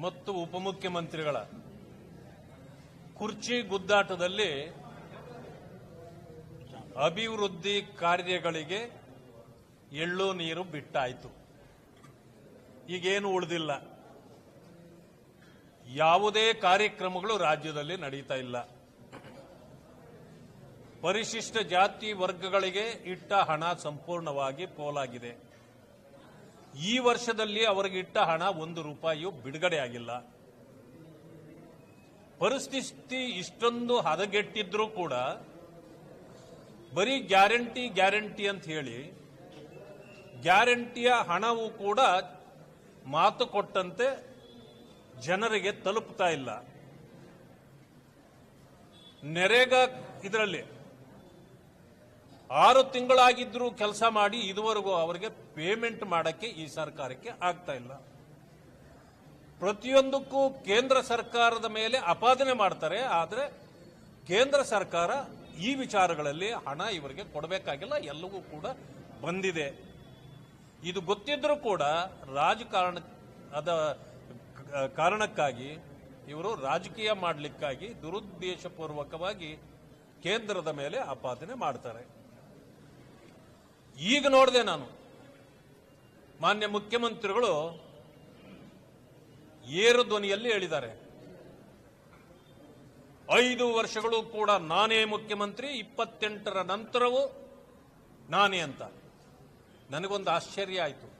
ಮತ್ತು ಉಪಮುಖ್ಯಮಂತ್ರಿಗಳ ಕುರ್ಚಿ ಗುದ್ದಾಟದಲ್ಲಿ ಅಭಿವೃದ್ಧಿ ಕಾರ್ಯಗಳಿಗೆ ಎಳ್ಳು ನೀರು ಬಿಟ್ಟಾಯಿತು. ಈಗೇನು ಉಳಿದಿಲ್ಲ. ಯಾವುದೇ ಕಾರ್ಯಕ್ರಮಗಳು ರಾಜ್ಯದಲ್ಲಿ ನಡೀತಾ ಇಲ್ಲ. ಪರಿಶಿಷ್ಟ ಜಾತಿ ವರ್ಗಗಳಿಗೆ ಇಟ್ಟ ಹಣ ಸಂಪೂರ್ಣವಾಗಿ ಪೋಲಾಗಿದೆ. ಈ ವರ್ಷದಲ್ಲಿ ಅವರಿಗೆ ಇಟ್ಟ ಹಣ ಒಂದು ರೂಪಾಯಿಯೂ ಬಿಡುಗಡೆ ಆಗಿಲ್ಲ. ಪರಿಸ್ಥಿತಿ ಇಷ್ಟೊಂದು ಹದಗೆಟ್ಟಿದ್ರೂ ಕೂಡ ಬರೀ ಗ್ಯಾರಂಟಿ ಗ್ಯಾರಂಟಿ ಅಂತ ಹೇಳಿ ಗ್ಯಾರಂಟಿಯ ಹಣವು ಕೂಡ ಮಾತು ಕೊಟ್ಟಂತೆ ಜನರಿಗೆ ತಲುಪ್ತಾ ಇಲ್ಲ. ನೆರೆಗ ಇದರಲ್ಲಿ ಆರು ತಿಂಗಳಾಗಿದ್ದರೂ ಕೆಲಸ ಮಾಡಿ ಇದುವರೆಗೂ ಅವರಿಗೆ ಪೇಮೆಂಟ್ ಮಾಡಕ್ಕೆ ಈ ಸರ್ಕಾರಕ್ಕೆ ಆಗ್ತಾ ಇಲ್ಲ. ಪ್ರತಿಯೊಂದಕ್ಕೂ ಕೇಂದ್ರ ಸರ್ಕಾರದ ಮೇಲೆ ಅಪಾದನೆ ಮಾಡ್ತಾರೆ, ಆದರೆ ಕೇಂದ್ರ ಸರ್ಕಾರ ಈ ವಿಚಾರಗಳಲ್ಲಿ ಹಣ ಇವರಿಗೆ ಕೊಡಬೇಕಾಗಿಲ್ಲ, ಎಲ್ಲವೂ ಕೂಡ ಬಂದಿದೆ. ಇದು ಗೊತ್ತಿದ್ರೂ ಕೂಡ ರಾಜಕಾರಣ, ಅದ ಕಾರಣಕ್ಕಾಗಿ, ಇವರು ರಾಜಕೀಯ ಮಾಡಲಿಕ್ಕಾಗಿ ದುರುದ್ದೇಶಪೂರ್ವಕವಾಗಿ ಕೇಂದ್ರದ ಮೇಲೆ ಆಪಾದನೆ ಮಾಡ್ತಾರೆ. ಈಗ ನೋಡಿದೆ ನಾನು. ಮಾನ್ಯ ಮುಖ್ಯಮಂತ್ರಿಗಳು ಏರು ಧ್ವನಿಯಲ್ಲಿ ಹೇಳಿದ್ದಾರೆ. ಐದು ವರ್ಷಗಳು ಕೂಡ ನಾನೇ ಮುಖ್ಯಮಂತ್ರಿ, ಇಪ್ಪತ್ತೆಂಟರ ನಂತರವೂ ನಾನೇ ಅಂತ. ನನಗೊಂದು ಆಶ್ಚರ್ಯ ಆಯಿತು.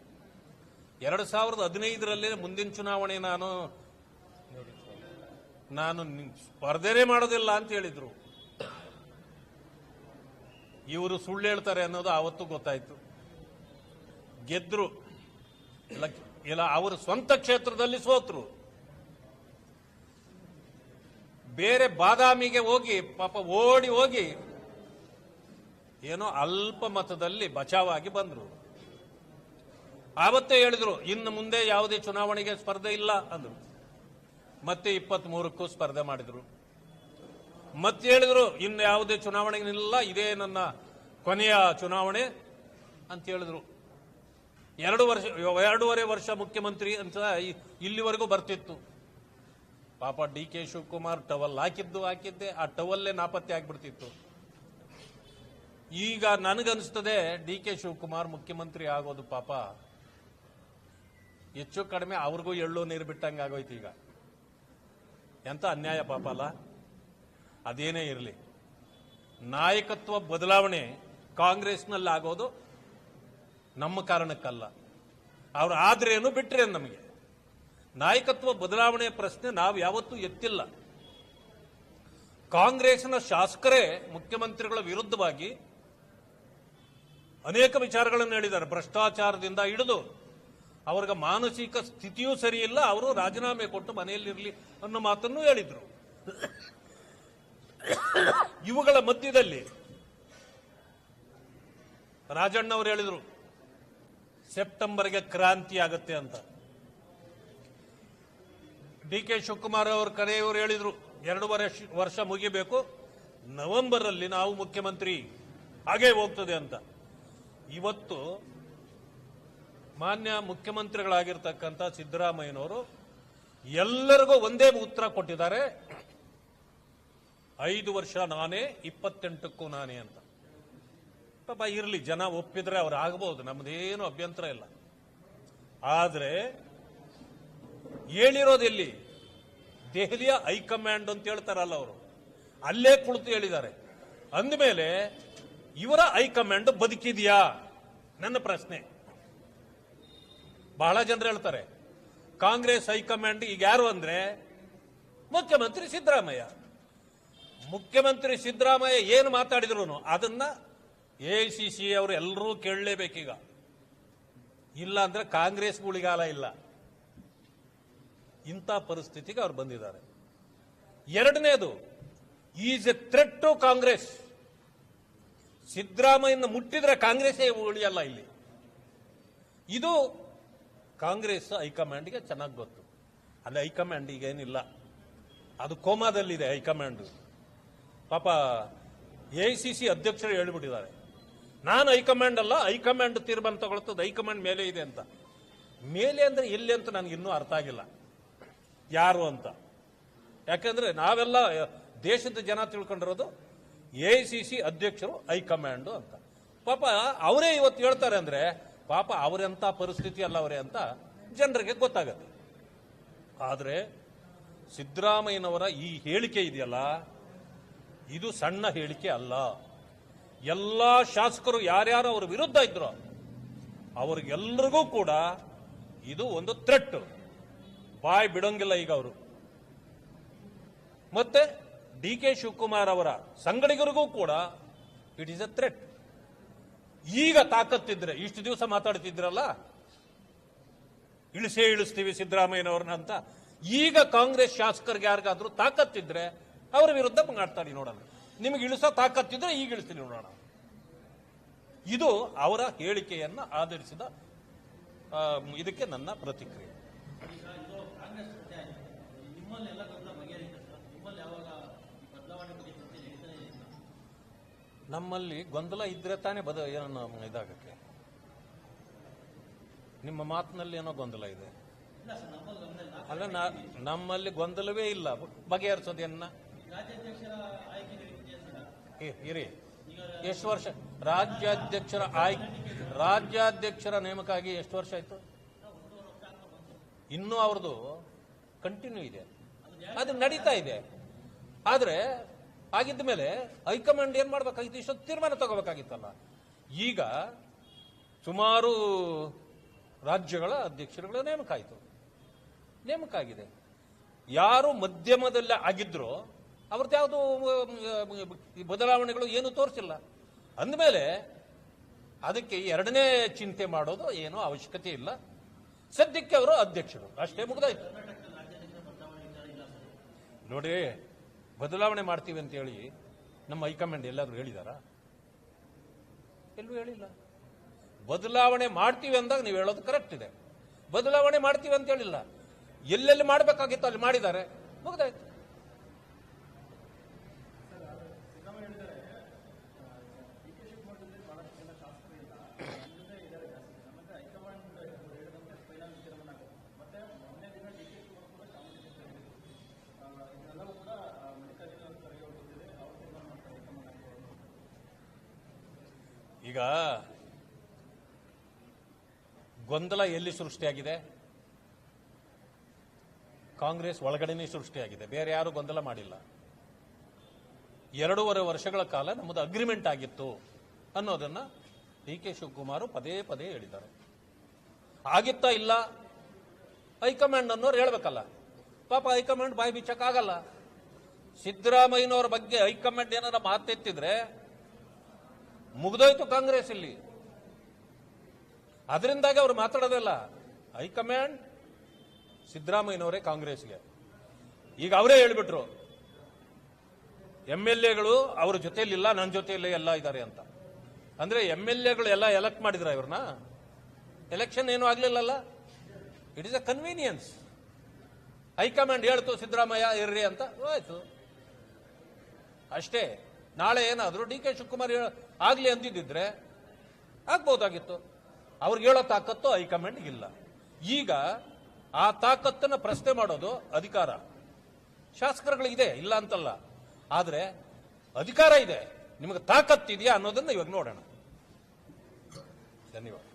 ಎರಡು ಸಾವಿರದ ಹದಿನೈದರಲ್ಲೇ ಮುಂದಿನ ಚುನಾವಣೆ ನಾನು ನಾನು ಸ್ಪರ್ಧೆನೇ ಮಾಡೋದಿಲ್ಲ ಅಂತ ಹೇಳಿದ್ರು. ಇವರು ಸುಳ್ಳು ಹೇಳ್ತಾರೆ ಅನ್ನೋದು ಆವತ್ತು ಗೊತ್ತಾಯ್ತು. ಗೆದ್ರು. ಇಲ್ಲ ಇಲ್ಲ, ಅವರು ಸ್ವಂತ ಕ್ಷೇತ್ರದಲ್ಲಿ ಸೋತರು. ಬೇರೆ ಬಾದಾಮಿಗೆ ಹೋಗಿ, ಪಾಪ ಓಡಿ ಹೋಗಿ, ಏನೋ ಅಲ್ಪ ಮತದಲ್ಲಿ ಬಚಾವಾಗಿ ಬಂದ್ರು. ಆವತ್ತೇ ಹೇಳಿದ್ರು, ಇನ್ನು ಮುಂದೆ ಯಾವುದೇ ಚುನಾವಣೆಗೆ ಸ್ಪರ್ಧೆ ಇಲ್ಲ ಅಂದ್ರು. ಮತ್ತೆ ಇಪ್ಪತ್ತ್ ಮೂರಕ್ಕೂ ಸ್ಪರ್ಧೆ ಮಾಡಿದ್ರು. ಮತ್ತೆ ಹೇಳಿದ್ರು, ಇನ್ನು ಯಾವುದೇ ಚುನಾವಣೆಗಿಲ್ಲ ಇದೇ ನನ್ನ ಕೊನೆಯ ಚುನಾವಣೆ ಅಂತ ಹೇಳಿದ್ರು. ಎರಡು ವರ್ಷ, ಎರಡೂವರೆ ವರ್ಷ ಮುಖ್ಯಮಂತ್ರಿ ಅಂತ ಇಲ್ಲಿವರೆಗೂ ಬರ್ತಿತ್ತು. ಪಾಪ ಡಿ ಕೆ ಶಿವಕುಮಾರ್ ಟವಲ್ ಹಾಕಿದ್ದು, ಹಾಕಿದ್ದೆ, ಆ ಟವಲ್ಲೇ ನಾಪತ್ತೆ ಆಗ್ಬಿಡ್ತಿತ್ತು. ಈಗ ನನಗನ್ಸ್ತದೆ, ಡಿ ಕೆ ಶಿವಕುಮಾರ್ ಮುಖ್ಯಮಂತ್ರಿ ಆಗೋದು ಪಾಪ. ಹೆಚ್ಚು ಕಡಿಮೆ ಅವ್ರಿಗೂ ಎಳ್ಳು ನೀರು ಬಿಟ್ಟಂಗೆ ಆಗೋಯ್ತು ಈಗ. ಎಂತ ಅನ್ಯಾಯ ಪಾಪ ಅಲ್ಲ? ಅದೇನೇ ಇರಲಿ. ನಾಯಕತ್ವ ಬದಲಾವಣೆ ಕಾಂಗ್ರೆಸ್ನಲ್ಲಿ ಆಗೋದು ನಮ್ಮ ಕಾರಣಕ್ಕಲ್ಲ. ಅವ್ರು ಆದ್ರೇನು ಬಿಟ್ಟರೆ ನಮಗೆ. ನಾಯಕತ್ವ ಬದಲಾವಣೆ ಪ್ರಶ್ನೆ ನಾವು ಯಾವತ್ತೂ ಎತ್ತಿಲ್ಲ. ಕಾಂಗ್ರೆಸ್ನ ಶಾಸಕರೇ ಮುಖ್ಯಮಂತ್ರಿಗಳ ವಿರುದ್ಧವಾಗಿ ಅನೇಕ ವಿಚಾರಗಳನ್ನು ಹೇಳಿದ್ದಾರೆ. ಭ್ರಷ್ಟಾಚಾರದಿಂದ ಹಿಡಿದು ಅವ್ರಿಗೆ ಮಾನಸಿಕ ಸ್ಥಿತಿಯೂ ಸರಿಯಿಲ್ಲ. ಅವರು ರಾಜೀನಾಮೆ ಕೊಟ್ಟು ಮನೆಯಲ್ಲಿರಲಿ ಅನ್ನೋ ಮಾತನ್ನು ಹೇಳಿದ್ರು. ಇವುಗಳ ಮಧ್ಯದಲ್ಲಿ ರಾಜಣ್ಣ ಹೇಳಿದರು ಹೇಳಿದ್ರು ಸೆಪ್ಟೆಂಬರ್ಗೆ ಕ್ರಾಂತಿ ಆಗುತ್ತೆ ಅಂತ. ಡಿ ಕೆ ಶಿವಕುಮಾರ್ ಅವರು ಕರೆಯವರು ಹೇಳಿದರು, ಎರಡು ವರ್ಷ ವರ್ಷ ಮುಗಿಬೇಕು ನವೆಂಬರ್ ಅಲ್ಲಿ ನಾವು ಮುಖ್ಯಮಂತ್ರಿ ಹಾಗೆ ಹೋಗ್ತದೆ ಅಂತ. ಇವತ್ತು ಮಾನ್ಯ ಮುಖ್ಯಮಂತ್ರಿಗಳಾಗಿರ್ತಕ್ಕಂಥ ಸಿದ್ದರಾಮಯ್ಯನವರು ಎಲ್ಲರಿಗೂ ಒಂದೇ ಉತ್ತರ ಕೊಟ್ಟಿದ್ದಾರೆ. ಐದು ವರ್ಷ ನಾನೇ ಇಪ್ಪತ್ತೆಂಟಕ್ಕೂ ನಾನೇ ಅಂತ. ಪಾಪ ಇರಲಿ, ಜನ ಒಪ್ಪಿದ್ರೆ ಅವ್ರು ಆಗಬಹುದು ನಮ್ದೇನು ಅಭ್ಯಂತರ ಇಲ್ಲ. ಆದ್ರೆ ಹೇಳಿರೋದೆಲ್ಲಿ ದೆಹಲಿಯ ಹೈಕಮಾಂಡ್ ಅಂತ ಹೇಳ್ತಾರಲ್ಲ ಅವರು. ಅಲ್ಲೇ ಕುಳಿತು ಹೇಳಿದ್ದಾರೆ. ಅಂದಮೇಲೆ ಇವರ ಹೈಕಮಾಂಡ್ ಬದುಕಿದೆಯಾ? ನನ್ನ ಪ್ರಶ್ನೆ. ಬಹಳ ಜನರು ಹೇಳ್ತಾರೆ, ಕಾಂಗ್ರೆಸ್ ಹೈಕಮಾಂಡ್ ಈಗ ಯಾರು ಅಂದ್ರೆ ಮುಖ್ಯಮಂತ್ರಿ ಸಿದ್ದರಾಮಯ್ಯ. ಮುಖ್ಯಮಂತ್ರಿ ಸಿದ್ದರಾಮಯ್ಯ ಏನು ಮಾತಾಡಿದ್ರು ಅದನ್ನ ಸಿ ಅವರು ಎಲ್ಲರೂ ಕೇಳಲೇಬೇಕೀಗ. ಇಲ್ಲ ಅಂದ್ರೆ ಕಾಂಗ್ರೆಸ್ ಉಳಿಗಾಲ ಇಲ್ಲ. ಇಂಥ ಪರಿಸ್ಥಿತಿಗೆ ಅವ್ರು ಬಂದಿದ್ದಾರೆ. ಎರಡನೇದು, is a threat to Congress. ಸಿದ್ದರಾಮಯ್ಯನ ಮುಟ್ಟಿದ್ರೆ ಕಾಂಗ್ರೆಸ್ಸೇ ಉಳಿಯಲ್ಲ ಇಲ್ಲಿ. ಇದು ಕಾಂಗ್ರೆಸ್ ಹೈಕಮಾಂಡ್ಗೆ ಚೆನ್ನಾಗಿ ಗೊತ್ತು. ಅಲ್ಲಿ ಹೈಕಮಾಂಡ್ ಈಗ ಏನಿಲ್ಲ ಅದು ಕೋಮಾದಲ್ಲಿದೆ ಹೈಕಮಾಂಡ್. ಪಾಪ ಎ ಐ ಸಿ ಸಿ ಅಧ್ಯಕ್ಷರು ಹೇಳ್ಬಿಟ್ಟಿದ್ದಾರೆ. ನಾನು ಹೈಕಮಾಂಡ್ ಅಲ್ಲ, ಹೈಕಮಾಂಡ್ ತೀರ್ಮಾನ ತಗೊಳ್ತದೆ, ಹೈಕಮಾಂಡ್ ಮೇಲೆ ಇದೆ ಅಂತ. ಮೇಲೆ ಅಂದ್ರೆ ಎಲ್ಲಿ ಅಂತ ನನಗೆ ಇನ್ನೂ ಅರ್ಥ ಆಗಿಲ್ಲ. ಯಾರು ಅಂತ. ಯಾಕಂದ್ರೆ ನಾವೆಲ್ಲ, ದೇಶದ ಜನ ತಿಳ್ಕೊಂಡಿರೋದು ಎ ಐ ಸಿ ಸಿ ಅಧ್ಯಕ್ಷರು, ಹೈಕಮಾಂಡ್ ಅಂತ. ಪಾಪ ಅವರೇ ಇವತ್ತು ಹೇಳ್ತಾರೆ ಅಂದ್ರೆ, ಪಾಪ ಅವರೆಂಥ ಪರಿಸ್ಥಿತಿ ಅಲ್ಲ ಅವರೇ ಅಂತ ಜನರಿಗೆ ಗೊತ್ತಾಗತ್ತೆ. ಆದರೆ ಸಿದ್ದರಾಮಯ್ಯನವರ ಈ ಹೇಳಿಕೆ ಇದೆಯಲ್ಲ ಇದು ಸಣ್ಣ ಹೇಳಿಕೆ ಅಲ್ಲ. ಎಲ್ಲ ಶಾಸಕರು ಯಾರ್ಯಾರು ಅವರ ವಿರುದ್ಧ ಇದ್ರು ಅವ್ರಿಗೆಲ್ಲರಿಗೂ ಕೂಡ ಇದು ಒಂದು ಥ್ರೆಟ್ ಬಾಯ್ ಬಿಡೋಂಗಿಲ್ಲ ಈಗ ಅವರು. ಮತ್ತೆ ಡಿ ಕೆ ಶಿವಕುಮಾರ್ ಅವರ ಸಂಗಡಿಗರಿಗೂ ಕೂಡ ಇಟ್ ಈಸ್ ಎ ಥ್ರೆಟ್ ಈಗ ತಾಕತ್ತಿದ್ರೆ, ಇಷ್ಟು ದಿವಸ ಮಾತಾಡ್ತಿದ್ರಲ್ಲ? ಇಳಿಸೇ ಇಳಿಸ್ತೀವಿ ಸಿದ್ದರಾಮಯ್ಯನವ್ರನ್ನ ಅಂತ. ಈಗ ಕಾಂಗ್ರೆಸ್ ಶಾಸಕರಿಗೆ ಯಾರಿಗಾದ್ರೂ ತಾಕತ್ತಿದ್ರೆ ಅವರ ವಿರುದ್ಧ ಮಾತಾಡಿ ನೋಡೋಣ. ನಿಮಗೆ ಇಳಿಸೋ ತಾಕತ್ತಿದ್ರೆ ಈಗ ಇಳಿಸ್ತೀನಿ ನೋಡೋಣ. ಇದು ಅವರ ಹೇಳಿಕೆಯನ್ನ ಆಧರಿಸಿದ ಇದಕ್ಕೆ ನನ್ನ ಪ್ರತಿಕ್ರಿಯೆ. ನಮ್ಮಲ್ಲಿ ಗೊಂದಲ ಇದ್ರೆ ತಾನೇ ಬದ ಏನೋ ಇದಾಗಕ್ಕೆ? ನಿಮ್ಮ ಮಾತಿನಲ್ಲಿ ಏನೋ ಗೊಂದಲ ಇದೆ. ಅಲ್ಲ ನಮ್ಮಲ್ಲಿ ಗೊಂದಲವೇ ಇಲ್ಲ. ಬಗೆಹರಿಸೋದೇನ ಇರಿ. ಎಷ್ಟು ವರ್ಷ? ರಾಜ್ಯಾಧ್ಯಕ್ಷರ ಆಯ್ಕೆ ರಾಜ್ಯಾಧ್ಯಕ್ಷರ ನೇಮಕ ಆಗಿ ಎಷ್ಟು ವರ್ಷ ಆಯ್ತು? ಇನ್ನೂ ಅವ್ರದ್ದು ಕಂಟಿನ್ಯೂ ಇದೆ. ಅದು ನಡೀತಾ ಇದೆ. ಆದ್ರೆ ಆಗಿದ್ದ ಮೇಲೆ ಹೈಕಮಾಂಡ್ ಏನ್ ಮಾಡ್ಬೇಕಾಗಿತ್ತು? ಇಷ್ಟೊಂದು ತೀರ್ಮಾನ ತಗೋಬೇಕಾಗಿತ್ತಲ್ಲ. ಈಗ ಸುಮಾರು ರಾಜ್ಯಗಳ ಅಧ್ಯಕ್ಷರುಗಳ ನೇಮಕ ಆಯಿತು. ನೇಮಕ ಆಗಿದೆ. ಯಾರು ಮಧ್ಯಮದಲ್ಲೇ ಆಗಿದ್ರೋ ಅವ್ರದ್ದು ಯಾವುದು ಬದಲಾವಣೆಗಳು ಏನು ತೋರಿಸಿಲ್ಲ. ಅಂದಮೇಲೆ ಅದಕ್ಕೆ ಎರಡನೇ ಚಿಂತೆ ಮಾಡೋದು ಏನೋ ಅವಶ್ಯಕತೆ ಇಲ್ಲ. ಸದ್ಯಕ್ಕೆ ಅವರು ಅಧ್ಯಕ್ಷರು. ಅಷ್ಟೇ ಮುಗಿದಾಯ್ತು. ನೋಡಿ ಬದಲಾವಣೆ ಮಾಡ್ತೀವಿ ಅಂತ ಹೇಳಿ ನಮ್ಮ ಹೈಕಮಾಂಡ್ ಎಲ್ಲಾದರೂ ಹೇಳಿದಾರಾ? ಎಲ್ಲೂ ಹೇಳಿಲ್ಲ. ಬದಲಾವಣೆ ಮಾಡ್ತೀವಿ ಅಂದಾಗ ನೀವು ಹೇಳೋದು ಕರೆಕ್ಟ್ ಇದೆ. ಬದಲಾವಣೆ ಮಾಡ್ತೀವಿ ಅಂತ ಹೇಳಿಲ್ಲ. ಎಲ್ಲೆಲ್ಲಿ ಮಾಡಬೇಕಾಗಿತ್ತು ಅಲ್ಲಿ ಮಾಡಿದ್ದಾರೆ. ಮುಗ್ದಾಯ್ತು. ಈಗ ಗೊಂದಲ ಎಲ್ಲಿ ಸೃಷ್ಟಿಯಾಗಿದೆ? ಕಾಂಗ್ರೆಸ್ ಒಳಗಡೆನೇ ಸೃಷ್ಟಿಯಾಗಿದೆ. ಬೇರೆ ಯಾರು ಗೊಂದಲ ಮಾಡಿಲ್ಲ. ಎರಡೂವರೆ ವರ್ಷಗಳ ಕಾಲ ನಮ್ಮದು ಅಗ್ರಿಮೆಂಟ್ ಆಗಿತ್ತು ಅನ್ನೋದನ್ನ ಡಿ ಕೆ ಶಿವಕುಮಾರ್ ಪದೇ ಪದೇ ಹೇಳಿದ್ದಾರೆ. ಆಗಿತ್ತಾ ಇಲ್ಲ? ಹೈಕಮಾಂಡ್ ಅನ್ನೋರು ಹೇಳ್ಬೇಕಲ್ಲ. ಪಾಪ ಹೈಕಮಾಂಡ್ ಬಾಯಿ ಬಿಚ್ಚಕ್ಕಾಗಲ್ಲ ಸಿದ್ದರಾಮಯ್ಯನವರ ಬಗ್ಗೆ ಹೈಕಮಾಂಡ್ ಏನಾರ ಮಾತೆತ್ತಿದ್ರೆ ಮುಗ್ದೋಯ್ತು ಕಾಂಗ್ರೆಸ್ ಇಲ್ಲಿ. ಅದರಿಂದಾಗಿ ಅವ್ರು ಮಾತಾಡೋದಲ್ಲ ಹೈಕಮಾಂಡ್ ಸಿದ್ದರಾಮಯ್ಯನವರೇ ಕಾಂಗ್ರೆಸ್ಗೆ. ಈಗ ಅವರೇ ಹೇಳ್ಬಿಟ್ರು, ಎಂ ಎಲ್ ಎಗಳು ಅವ್ರ ಜೊತೆಯಲ್ಲಿಲ್ಲ ನನ್ನ ಜೊತೆಯಲ್ಲಿ ಎಲ್ಲ ಇದ್ದಾರೆ ಅಂತ. ಅಂದ್ರೆ ಎಂ ಎಲ್ ಎಗಳು ಎಲ್ಲ ಎಲೆಕ್ಟ್ ಮಾಡಿದ್ರ ಇವ್ರನ್ನ? ಎಲೆಕ್ಷನ್ ಏನು ಆಗ್ಲಿಲ್ಲಲ್ಲ? It is a convenience high command ಹೇಳ್ತು, ಸಿದ್ದರಾಮಯ್ಯ, ಇರ್ರಿ ಅಂತ. ಆಯ್ತು ಅಷ್ಟೇ. ನಾಳೆ ಏನಾದರೂ ಡಿ ಕೆ ಶಿವಕುಮಾರ್ ಆಗ್ಲಿ ಅಂದಿದ್ದಿದ್ರೆ ಆಗ್ಬೋದಾಗಿತ್ತು ಅವ್ರಿಗೆ ಹೇಳೋ ತಾಕತ್ತು ಹೈಕಮಾಂಡ್ ಇಲ್ಲ ಈಗ ಆ ತಾಕತ್ತನ್ನು ಪ್ರಶ್ನೆ ಮಾಡೋದು ಅಧಿಕಾರ. ಶಾಸಕರುಗಳಿದೆ, ಇಲ್ಲ ಅಂತಲ್ಲ. ಆದರೆ ಅಧಿಕಾರ ಇದೆ. ನಿಮಗೆ ತಾಕತ್ತಿದೆಯಾ ಅನ್ನೋದನ್ನ ಇವಾಗ ನೋಡೋಣ. ಧನ್ಯವಾದ.